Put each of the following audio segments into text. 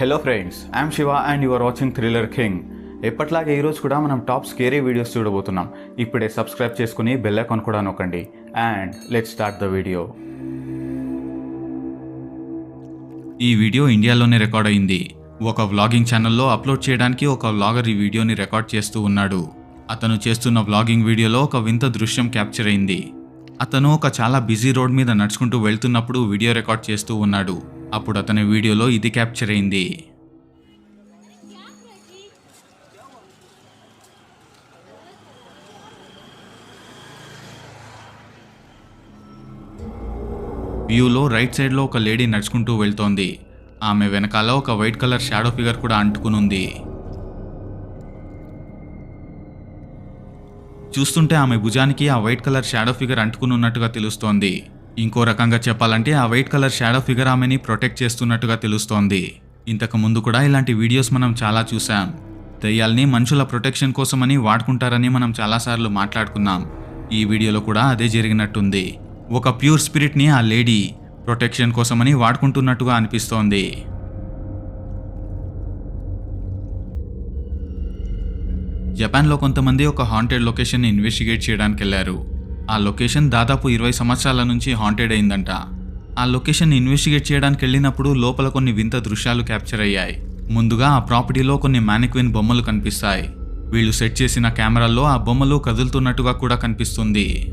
Hello friends I'm Shiva and you are watching thriller king ఎప్పట్లాగే ఈరోజు కూడా మనం టాప్ స్కేరీ వీడియోస్ చూడబోతున్నాం. ఇప్పుడే సబ్స్క్రైబ్ చేసుకుని బెల్ ఐకాన్ కూడా నొక్కండి. And let start the video ఈ వీడియో ఇండియాలోనే రికార్డ్ అయింది. ఒక వ్లాగింగ్ ఛానల్లో అప్లోడ్ చేయడానికి ఒక వ్లాగర్ ఈ వీడియోని రికార్డ్ చేస్తూ ఉన్నాడు. అతను చేస్తున్న వ్లాగింగ్ వీడియోలో ఒక వింత దృశ్యం క్యాప్చర్ అయింది. అతను ఒక చాలా బిజీ రోడ్ మీద నడుచుకుంటూ వెళ్తున్నప్పుడు వీడియో రికార్డ్ చేస్తూ ఉన్నాడు. అప్పుడు అతని వీడియోలో ఇది క్యాప్చర్ అయింది. వ్యూలో రైట్ సైడ్లో ఒక లేడీ నడుచుకుంటూ వెళ్తోంది. ఆమె వెనకాల ఒక వైట్ కలర్ షాడో ఫిగర్ కూడా అంటుకునుంది చూస్తుంటే ఆమె భుజానికి ఆ వైట్ కలర్ షాడో ఫిగర్ అంటుకుని ఉన్నట్టుగా తెలుస్తోంది. ఇంకో రకంగా చెప్పాలంటే ఆ వైట్ కలర్ షాడో ఫిగర్ ఆమెని ప్రొటెక్ట్ చేస్తున్నట్టుగా తెలుస్తోంది. ఇంతకు ముందు కూడా ఇలాంటి వీడియోస్ మనం చాలా చూసాం దయ్యాల్ని మనుషుల ప్రొటెక్షన్ కోసమని వాడుకుంటారని మనం చాలాసార్లు మాట్లాడుకున్నాం. ఈ వీడియోలో కూడా అదే జరిగినట్టుంది. ఒక ప్యూర్ స్పిరిట్ని ఆ లేడీ ప్రొటెక్షన్ కోసమని వాడుకుంటున్నట్టుగా అనిపిస్తోంది. జపాన్లో కొంతమంది ఒక హాంటెడ్ లొకేషన్ని ఇన్వెస్టిగేట్ చేయడానికి వెళ్ళారు ఆ లొకేషన్ దాదాపు ఇరవై సంవత్సరాల నుంచి హాంటెడ్ అయిందంట. ఆ లొకేషన్ ఇన్వెస్టిగేట్ చేయడానికి వెళ్ళినప్పుడు లోపల కొన్ని వింత దృశ్యాలు క్యాప్చర్ అయ్యాయి. ముందుగా ఆ ప్రాపర్టీలో కొన్ని మానిక్విన్ బొమ్మలు కనిపిస్తాయి. వీళ్ళు సెట్ చేసిన కెమెరాల్లో ఆ బొమ్మలు కదులుతున్నట్టుగా కూడా కనిపిస్తుంది.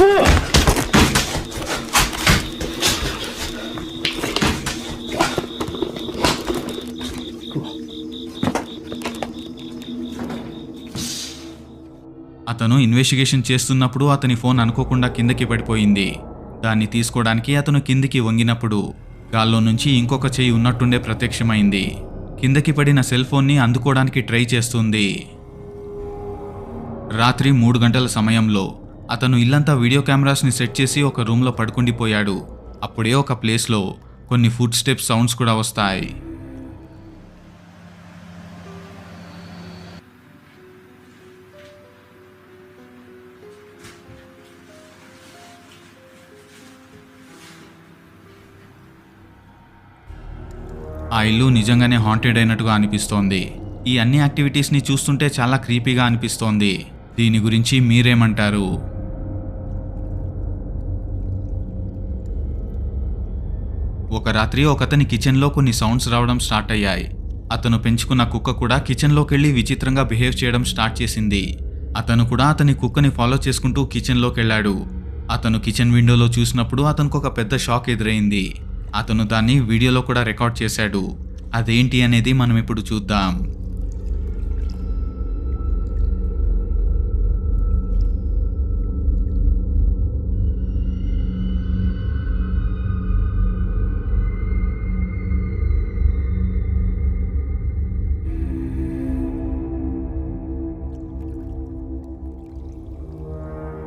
అతను ఇన్వెస్టిగేషన్ చేస్తున్నప్పుడు అతని ఫోన్ అనుకోకుండా కిందకి పడిపోయింది. దాన్ని తీసుకోవడానికి అతను కిందికి వంగినప్పుడు గాల్లో నుంచి ఇంకొక చెయ్యి ఉన్నట్టుండే ప్రత్యక్షమైంది. కిందకి పడిన సెల్ ఫోన్ని అందుకోవడానికి ట్రై చేస్తుంది. రాత్రి మూడు గంటల సమయంలో అతను ఇల్లంతా వీడియో కెమెరాస్ని సెట్ చేసి ఒక రూమ్లో పడుకుండిపోయాడు. అప్పుడే ఒక ప్లేస్లో కొన్ని ఫుడ్ స్టెప్ సౌండ్స్ కూడా వస్తాయి. ఆ ఇల్లు నిజంగానే హాంటెడ్ అయినట్టుగా అనిపిస్తోంది. ఈ అన్ని యాక్టివిటీస్ని చూస్తుంటే చాలా క్రీపీగా అనిపిస్తోంది. దీని గురించి మీరేమంటారు? ఒక రాత్రి ఒకతని కిచెన్లో కొన్ని సౌండ్స్ రావడం స్టార్ట్ అయ్యాయి. అతను పెంచుకున్న కుక్క కూడా కిచెన్లోకి వెళ్ళి విచిత్రంగా బిహేవ్ చేయడం స్టార్ట్ చేసింది. అతను కూడా అతని కుక్కని ఫాలో చేసుకుంటూ కిచెన్లోకి వెళ్ళాడు అతను కిచెన్ విండోలో చూసినప్పుడు అతనికి ఒక పెద్ద షాక్ ఎదురైంది. అతను దాన్ని వీడియోలో కూడా రికార్డ్ చేశాడు. అదేంటి అనేది మనం ఇప్పుడు చూద్దాం.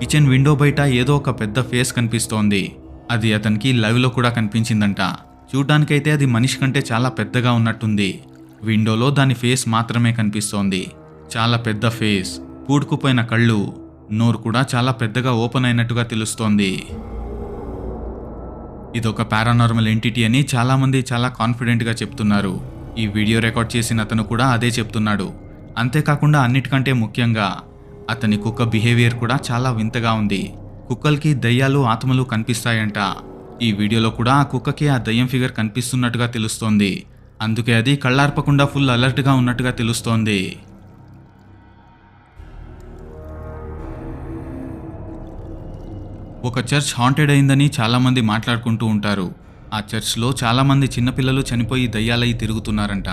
కిచెన్ విండో బయట ఏదో ఒక పెద్ద ఫేస్ కనిపిస్తోంది. అది అతనికి లైవ్లో కూడా కనిపించిందంట. చూడ్డానికైతే అది మనిషి కంటే చాలా పెద్దగా ఉన్నట్టుంది. విండోలో దాని ఫేస్ మాత్రమే కనిపిస్తోంది. చాలా పెద్ద ఫేస్ పూడుకుపోయిన కళ్ళు నోరు కూడా చాలా పెద్దగా ఓపెన్ అయినట్టుగా తెలుస్తోంది. ఇదొక పారానార్మల్ ఎంటిటీ అని చాలామంది చాలా కాన్ఫిడెంట్గా చెప్తున్నారు. ఈ వీడియో రికార్డ్ చేసిన అతను కూడా అదే చెప్తున్నాడు. అంతేకాకుండా అన్నిటికంటే ముఖ్యంగా అతని కుక్క బిహేవియర్ కూడా చాలా వింతగా ఉంది. కుక్కలకి దయ్యాలు ఆత్మలు కనిపిస్తాయంట. ఈ వీడియోలో కూడా ఆ కుక్కకి ఆ దయ్యం ఫిగర్ కనిపిస్తున్నట్టుగా తెలుస్తోంది. అందుకే అది కళ్ళార్పకుండా ఫుల్ అలర్ట్గా ఉన్నట్టుగా తెలుస్తోంది. ఒక చర్చ్ హాంటెడ్ అయిందని చాలామంది మాట్లాడుకుంటూ ఉంటారు. ఆ చర్చ్లో చాలామంది చిన్నపిల్లలు చనిపోయి దయ్యాలయ్యి తిరుగుతున్నారంట.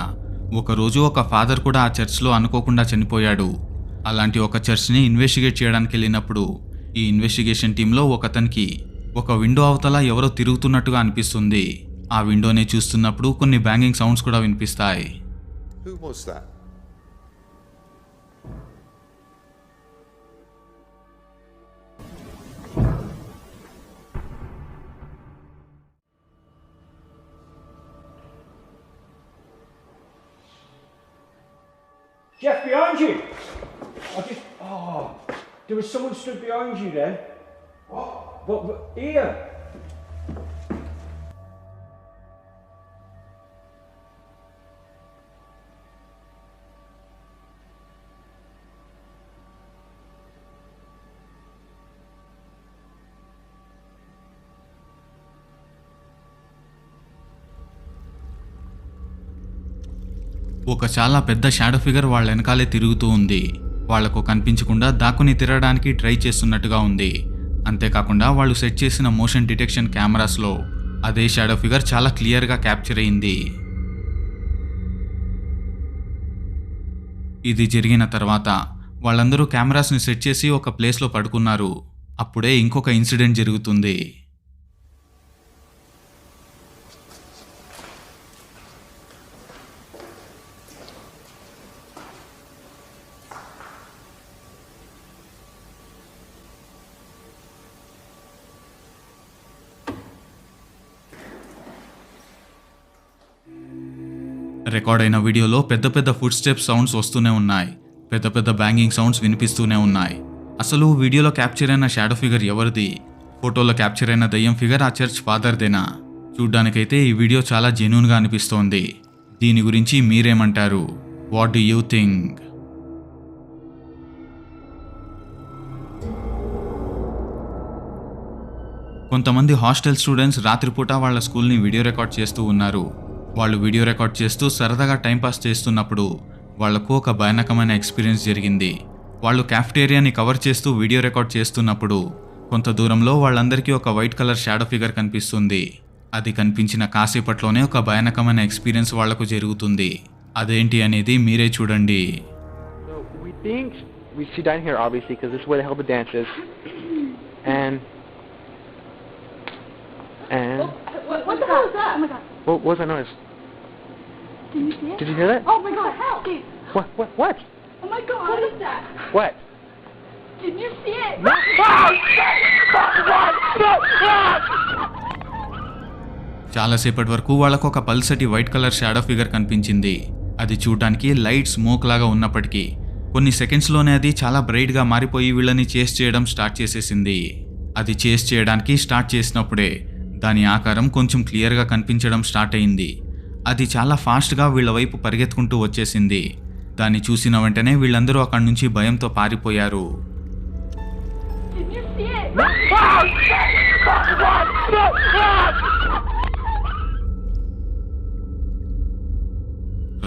ఒకరోజు ఒక ఫాదర్ కూడా ఆ చర్చ్లో అనుకోకుండా చనిపోయాడు. అలాంటి ఒక చర్చ్ని ఇన్వెస్టిగేట్ చేయడానికి వెళ్ళినప్పుడు ఈ ఇన్వెస్టిగేషన్ టీంలో ఒకతనికి ఒక విండో అవతల ఎవరో తిరుగుతున్నట్టుగా అనిపిస్తుంది. ఆ విండోని చూస్తున్నప్పుడు కొన్ని బ్యాంగింగ్ సౌండ్స్ కూడా వినిపిస్తాయి. There was someone stood behind you then. What? But, but here! ఒక చాలా పెద్ద షాడో ఫిగర్ వాళ్ళ వెనకాలే తిరుగుతూ ఉంది వాళ్ళకు కనిపించకుండా దాక్కుని తిరగడానికి ట్రై చేస్తున్నట్టుగా ఉంది. అంతేకాకుండా వాళ్ళు సెట్ చేసిన మోషన్ డిటెక్షన్ కెమెరాస్లో అదే షాడో ఫిగర్ చాలా క్లియర్గా క్యాప్చర్ అయింది. ఇది జరిగిన తర్వాత వాళ్ళందరూ కెమెరాస్ని సెట్ చేసి ఒక ప్లేస్లో పడుకున్నారు. అప్పుడే ఇంకొక ఇన్సిడెంట్ జరుగుతుంది. రికార్డ్ అయిన వీడియోలో పెద్ద పెద్ద ఫుడ్ స్టెప్ సౌండ్స్ వస్తూనే ఉన్నాయి. పెద్ద పెద్ద బ్యాంగింగ్ సౌండ్స్ వినిపిస్తూనే ఉన్నాయి. అసలు వీడియోలో క్యాప్చర్ అయిన షాడో ఫిగర్ ఎవరిది? ఫోటోలో క్యాప్చర్ అయిన దయ్యం ఫిగర్ ఆ చర్చ్ ఫాదర్దేనా చూడ్డానికైతే ఈ వీడియో చాలా జెన్యున్గా అనిపిస్తోంది. దీని గురించి మీరేమంటారు? వాట్ డు యూ థింక్ కొంతమంది హాస్టల్ స్టూడెంట్స్ రాత్రిపూట వాళ్ళ స్కూల్ని వీడియో రికార్డ్ చేస్తూ ఉన్నారు. వాళ్ళు వీడియో రికార్డ్ చేస్తూ సరదాగా టైంపాస్ చేస్తున్నప్పుడు వాళ్ళకు ఒక భయానకమైన ఎక్స్పీరియన్స్ జరిగింది. వాళ్ళు క్యాఫ్టేరియాని కవర్ చేస్తూ వీడియో రికార్డ్ చేస్తున్నప్పుడు కొంత దూరంలో వాళ్ళందరికీ ఒక వైట్ కలర్ షాడో ఫిగర్ కనిపిస్తుంది. అది కనిపించిన కాసేపట్లోనే ఒక భయానకమైన ఎక్స్పీరియన్స్ వాళ్ళకు జరుగుతుంది. అదేంటి అనేది మీరే చూడండి. And and What was that noise? Did you? Did you hear that? Oh my god, help! What? What? What? Oh my god! What is that? What? Oh, చాలాసేపటి వరకు వాళ్ళకు ఒక పల్సటి వైట్ కలర్ షాడో ఫిగర్ కనిపించింది అది చూడటానికి light smoke లాగా ఉన్నప్పటికీ కొన్ని సెకండ్స్లోనే అది చాలా బ్రైట్గా మారిపోయి వీళ్ళని చేస్ చేయడం స్టార్ట్ చేసేసింది అది చేస్ చేయడానికి స్టార్ట్ చేసినప్పుడే దాని ఆకారం కొంచెం క్లియర్గా కనిపించడం స్టార్ట్ అయింది. అది చాలా ఫాస్ట్గా వీళ్ళ వైపు పరిగెత్తుకుంటూ వచ్చేసింది. దాన్ని చూసిన వెంటనే వీళ్ళందరూ అక్కడి నుంచి భయంతో పారిపోయారు.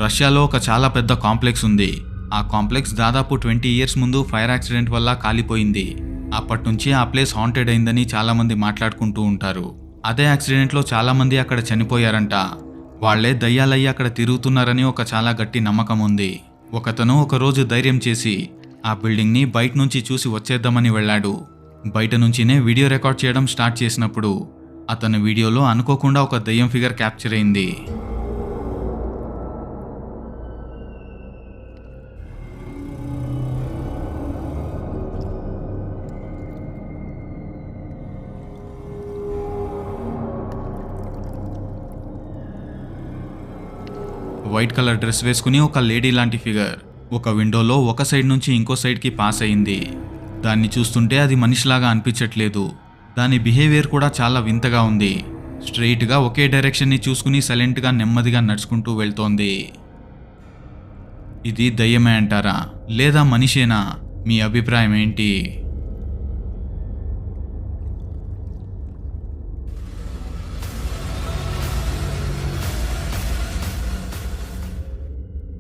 రష్యాలో ఒక చాలా పెద్ద కాంప్లెక్స్ ఉంది. ఆ కాంప్లెక్స్ దాదాపు ట్వంటీ ఇయర్స్ ముందు ఫైర్ యాక్సిడెంట్ వల్ల కాలిపోయింది. అప్పటి నుంచి ఆ ప్లేస్ హాంటెడ్ అయిందని చాలామంది మాట్లాడుకుంటూ ఉంటారు. అదే యాక్సిడెంట్లో చాలామంది అక్కడ చనిపోయారంట. వాళ్ళే దయ్యాలయ్యి అక్కడ తిరుగుతున్నారని ఒక చాలా గట్టి నమ్మకం ఉంది. ఒకతను ఒకరోజు ధైర్యం చేసి ఆ బిల్డింగ్ని బయట నుంచి చూసి వచ్చేద్దామని వెళ్ళాడు. బయట నుంచినే వీడియో రికార్డ్ చేయడం స్టార్ట్ చేసినప్పుడు అతని వీడియోలో అనుకోకుండా ఒక దయ్యం ఫిగర్ క్యాప్చర్ అయింది. వైట్ కలర్ డ్రెస్ వేసుకుని ఒక లేడీ లాంటి ఫిగర్. ఒక విండోలో ఒక సైడ్ నుంచి ఇంకో సైడ్కి పాస్ అయింది. దాన్ని చూస్తుంటే అది మనిషిలాగా అనిపించట్లేదు. దాని బిహేవియర్ కూడా చాలా వింతగా ఉంది. స్ట్రెయిట్గా ఒకే డైరెక్షన్ని చూసుకుని సైలెంట్గా నెమ్మదిగా నడుచుకుంటూ వెళ్తోంది. ఇది దయ్యమే అంటారా? లేదా మనిషేనా? మీ అభిప్రాయం ఏంటి?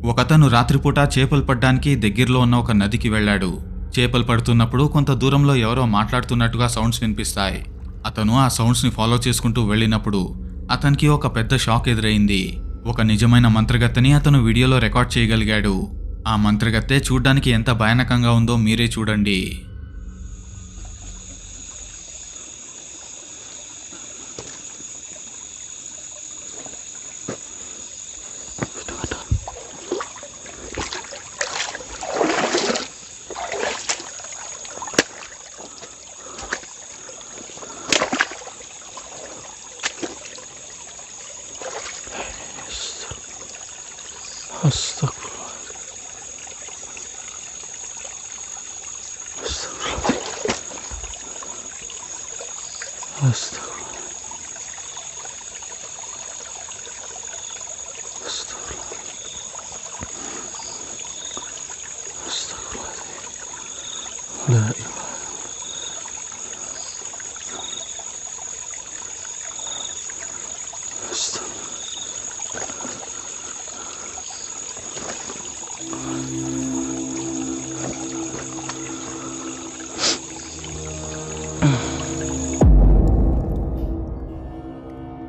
ఒకతను రాత్రిపూట చేపలు పడ్డానికి దగ్గరలో ఉన్న ఒక నదికి వెళ్ళాడు. చేపలు పడుతున్నప్పుడు కొంత దూరంలో ఎవరో మాట్లాడుతున్నట్టుగా సౌండ్స్ వినిపిస్తాయి. అతను ఆ సౌండ్స్ని ఫాలో చేసుకుంటూ వెళ్ళినప్పుడు అతనికి ఒక పెద్ద షాక్ ఎదురైంది. ఒక నిజమైన మంత్రగత్తెని అతను వీడియోలో రికార్డ్ చేయగలిగాడు. ఆ మంత్రగత్తె చూడ్డానికి ఎంత భయానకంగా ఉందో మీరే చూడండి. Estağfurullah. Estağfurullah. Estağfurullah. Estağfurullah. Estağfurullah. La ilahe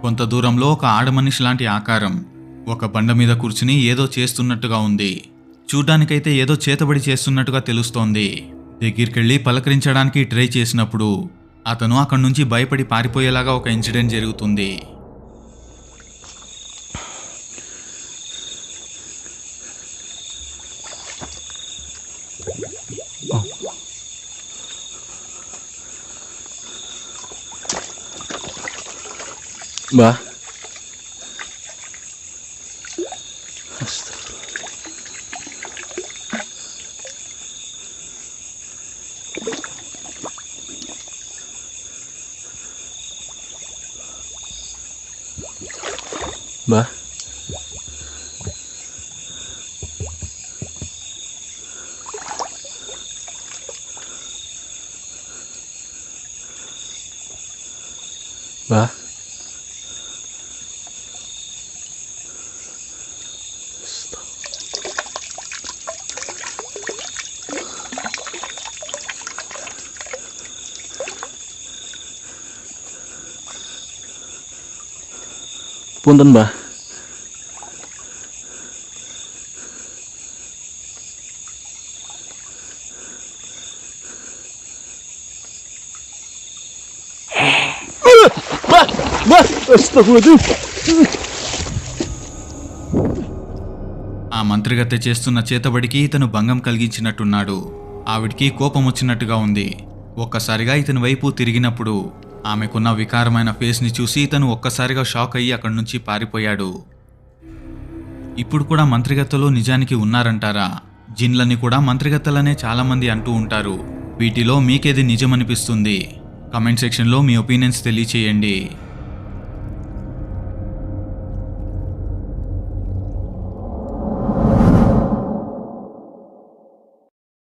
కొంత దూరంలో ఒక ఆడమనిషి లాంటి ఆకారం. ఒక బండ మీద కూర్చుని ఏదో చేస్తున్నట్టుగా ఉంది. చూడ్డానికైతే ఏదో చేతబడి చేస్తున్నట్టుగా తెలుస్తోంది. దగ్గరికెళ్ళి పలకరించడానికి ట్రై చేసినప్పుడు అతను అక్కడి నుంచి భయపడి పారిపోయేలాగా ఒక ఇన్సిడెంట్ జరుగుతుంది. Bah. Bah. Bah. Punten, Mbah. Mbah, Mbah, astagfirullahaladzim. ఆ మంత్రిగత్తె చేస్తున్న చేతబడికి ఇతను భంగం కలిగించినట్టున్నాడు ఆవిడికి కోపం వచ్చినట్టుగా ఉంది ఒక్కసారిగా ఇతని వైపు తిరిగినప్పుడు ఆమెకున్న వికారమైన ఫేస్ని చూసి ఇతను ఒక్కసారిగా షాక్ అయ్యి అక్కడి నుంచి పారిపోయాడు. ఇప్పుడు కూడా మంత్రిగత్తలో నిజానికి ఉన్నారంటారా? జిన్లని కూడా మంత్రిగత్తలనే చాలామంది అంటూ ఉంటారు. వీటిలో మీకేది నిజమనిపిస్తుంది? కమెంట్ సెక్షన్లో మీ ఒపీనియన్స్ తెలియచేయండి.